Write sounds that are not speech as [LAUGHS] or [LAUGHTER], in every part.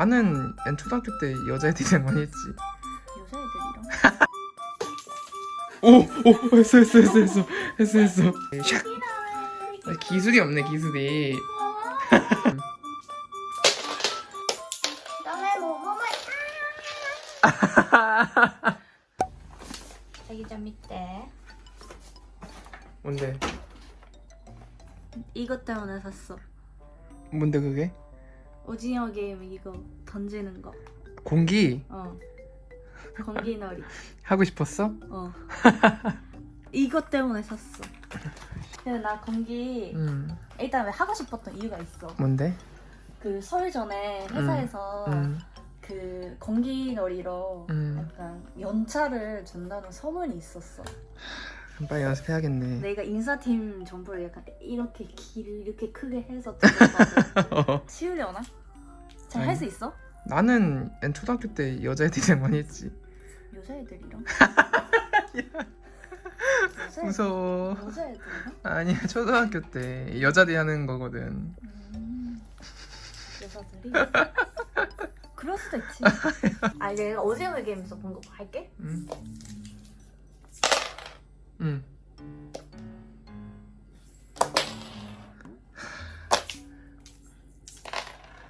나는 난 초등학교 때 여자애들이랑 [LAUGHS] 많이 했지. 여자애들이랑? 오, 오, 했어, 했어, 했어, 했어, 했어, 했어. 샥. 아, 기술이 없네, 기술이. 너네 뭐뭐뭐 자기장 밑에 뭔데? 이것 때문에 샀어 뭔데 그게? 오징어 게임 이거 던지는 거 공기 어. 건기놀이 [LAUGHS] 하고 싶었어? 어. 이것 때문에 샀어 근데 나 건기 응. 일단 왜 하고 싶었던 이유가 있어 뭔데? 그 설 전에 회사에서 응. 그 건기놀이로 음. 약간 연차를 준다는 소문이 있었어. 그럼 빨리 연습해야겠네. 내가 인사팀 전부를 약간 이렇게 길 이렇게 크게 해서 [LAUGHS] 치우려나? 잘 할 수 있어? 나는 난 초등학교 때 여자애들이랑 많이 했지. 여자애들이랑? 여자애들, [LAUGHS] 무서워. 여자애들이랑? 아니야 초등학교 때 여자들이 하는 거거든. 음, 여자들이? 그럴 수도 있지. [LAUGHS] 아 내가 오징어 게임에서 본 거 할게. 응. 응.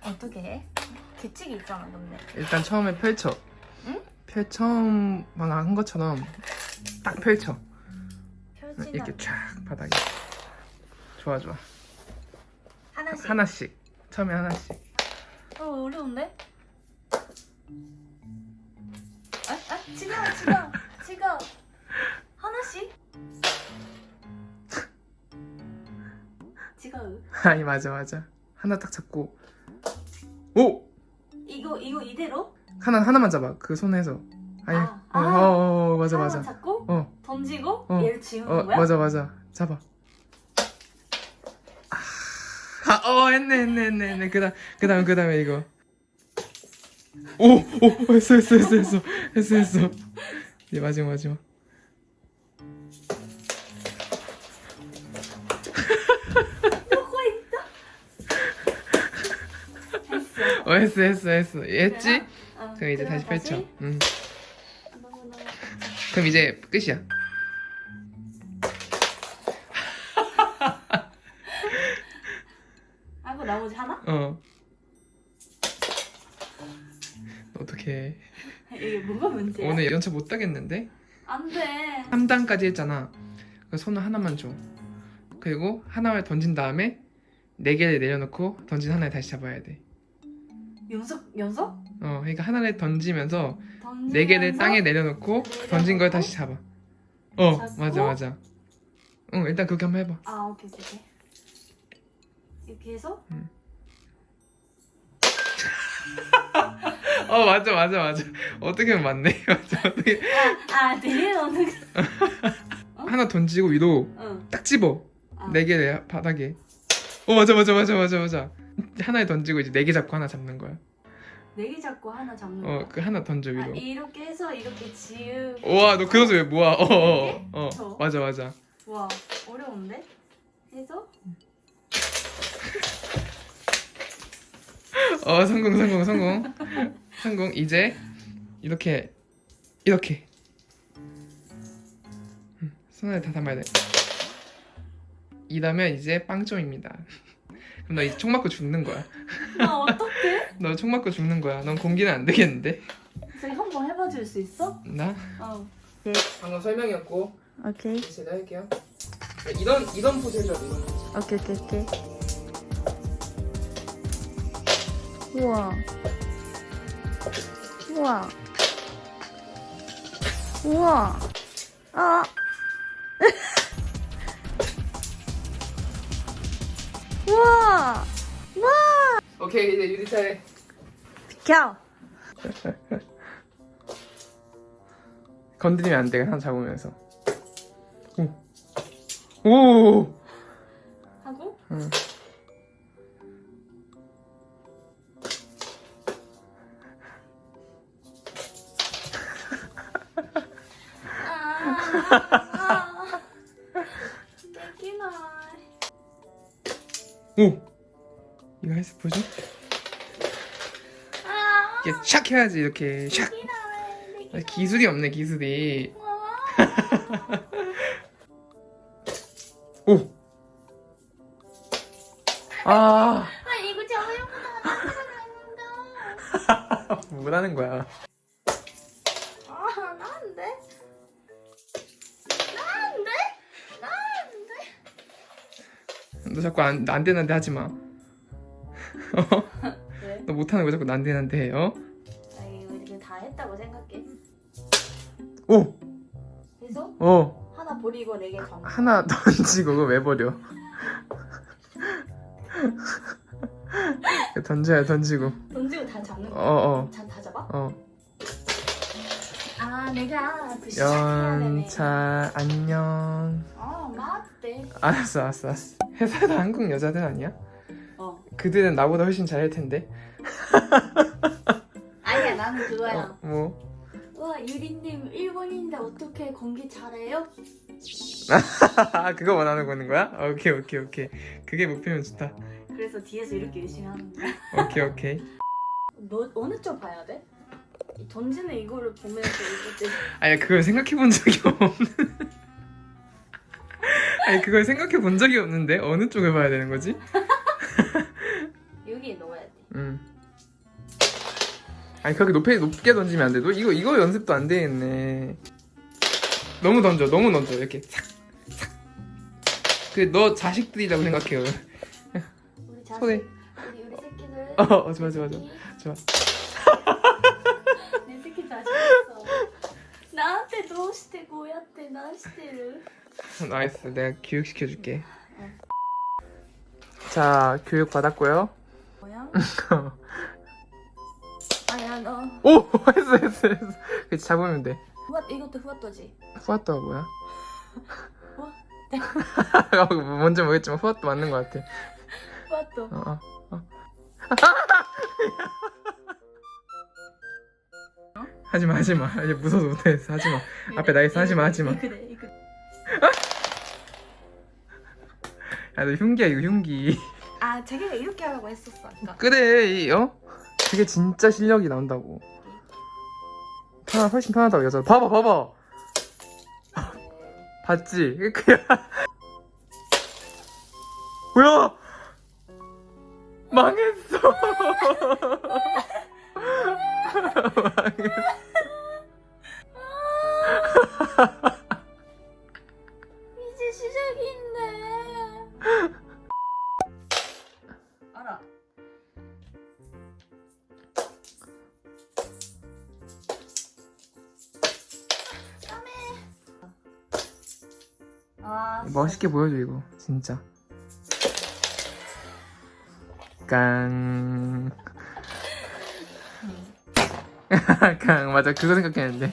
어떻게 해? 규칙이 있잖아 근데. 일단 처음에 펼쳐. 응? 펼 처음만 한 것처럼 딱 펼쳐. 펼치는 이렇게 쫙 바닥에. 좋아 좋아. 하나씩. 하나씩. 처음에 하나씩. 어 어려운데? 아, 아 지금 지금 지 지금 [LAUGHS] 아니 맞아 맞아. 하나 딱 잡고. 오 이거 이거 이대로? 하나 하나만 잡아. 그 손에서. 아니. 아, 어, 아. 어, 어, 어, 맞아 하나만 맞아. 잡고 어. 던지고 어. 얘를 지우는 어 거야? 맞아 맞아 잡아 아, 어 했네 했네 했네 했네 그다음 그다음 그다음에 이거 오 오 했어 했어 했어 했어 했어 했어 이제 마지막 마지막 했어. 어 했어 했어. 했지? 어, 그럼 이제 다시 펼쳐. 응 너무너무 그럼 이제 끝이야. [LAUGHS] 하고 나머지 하나? 어. 어떻게 이게 뭐가 문제야? 오늘 연차 못 따겠는데? 안돼. 3단까지 했잖아. 그 손을 하나만 줘. 그리고 하나를 던진 다음에 네 개를 내려놓고 던진 하나를 다시 잡아야 돼 연속 연속? 어, 그러니까 하나를 던지면서 던지면서 네 개를 땅에 내려놓고 던진 걸 다시 잡아. 어, 잡고? 맞아, 맞아. 응, 일단 그렇게 한번 해봐. 아 오케이 오케이. 이렇게 해서 [LAUGHS] 어, 맞아, 맞아, 맞아. 어떻게 하면 맞네. [LAUGHS] 맞아, 어떻게. [LAUGHS] 아 내려놓는 거. 하나 던지고 위로 응. 딱 집어. 아. 네개 바닥에. 어, 맞아, 맞아, 맞아, 맞아, 맞아. 하나에 던지고 이제 네 개 잡고 하나 잡는 거야. 네 개 잡고 하나 잡는 어, 거. 그 하나 던져 아, 위로. 이렇게 해서 이렇게 지우고. 우와, 너 그것을 왜 모아? 어, 어? 어. 어, 저? 맞아, 맞아. 와 어려운데? 해서 어, 성공, 성공, 성공. 성공. 이제 이렇게 이렇게 음, 손을 다 담아야 돼. 이러면 이제 빵점입니다. 너 이제 총 맞고 죽는 거야. 나 어떡해? [LAUGHS] 너 총 맞고 죽는 거야. 넌 공기는 안 되겠는데? 저희 한번 해봐 줄 수 있어? 나 어. 방금 설명이었고 오케이 제가 할게요. 이런 이런 포즈 해줘. 이런 포즈. 오케이 오케이 오케이. 우와. 우와. 우와. 아. 우와. 오케이 이제 유리 차례. 비켜. 건드리면 안 돼. 하나 잡으면서. 오. 오. 하고 응. 아. 오. 이거 헬스 포즈? 아. 이렇게 샥 해야지 이렇게 샥. 아, 기술이 없네 기술이. 오. 아, 아 이거 저번보다 낫다 뭐라는 거야? 너 자꾸 안, 난데난데 하지 마. 왜? [LAUGHS] 너 못하는 거 자꾸 난데난데 해, 어? 아 이거 이제 다 했다고 생각해 오! 그래서 어! 하나 버리고 네개 전 하나 던지고 그거 왜 버려? [LAUGHS] 던져야 던지고. 던지고 다 잡는 거야? 어, 어, 자, 다 잡아? 어. 아 내가 그 시작해야 되네 연차, 안녕. 아 맞대 알았어, 알았어, 알았어. 회사도 한국 여자들 아니야? 어 그들은 나보다 훨씬 잘할 텐데. 아니야 나는 그거야 어, 뭐? 와 유리님 일본인데 어떻게 공기 잘해요? [LAUGHS] 아, 그거 원하는 거는 거야? 오케이, 오케이, 오케이. 그게 목표면 좋다. 그래서 뒤에서 이렇게 열심히 하는 거야 오케이, 오케이. 너 어느 쪽 봐야 돼? 이 던지는 이거를 보면서 이거 아니, 그걸 생각해 본 적이 없는. 아니, 그걸 생각해 본 적이 없는데? 어느 쪽을 봐야 되는 거지? [LAUGHS] 여기에 넣어야 돼 음. 아니 그렇게 높게 높게 던지면 안 돼. 너 이거 이거 연습도 안 되겠네. 너무 던져, 너무 던져 이렇게 착, 착. 그너 자식들이라고 생각해요. 우리 자식 손에. 우리 우리 새끼들 어, 어, 좋아, 좋아, 좋아. 좋아. [LAUGHS] 내 새끼 자식있어 나한테どうしてこうやってなしてる [LAUGHS] 나이스, 내가 교육 시켜줄게. 자, 교육 받았고요. 뭐야? [LAUGHS] 아야 너 오, [LAUGHS] 했어, 했어, 했어. 그치 잡으면 돼. 후앗 이것도 후앗도지 후아또가 뭐야? 후앗 뭔지 모르겠지만 후아또 맞는 것 같아. 후앗도 어, 어, 어. 하지마 하지마 이제 무서워서 못하겠어 하지마 앞에 나 있어 하지마 하지마 그래 이거 야 너 흉기야 이거 흉기. 아 자기가 이렇게 하라고 했었어. 아까. 그래 이, 어? 그게 진짜 실력이 나온다고. 편하, 훨씬 편하다고 여자 봐봐 봐봐. [LAUGHS] 봤지? [LAUGHS] 그야 뭐야? 망했어. [LAUGHS] 망했어 아 멋있게 보여줘 이거. 진짜. 깡. [LAUGHS] 깡 맞아. 그거 생각했는데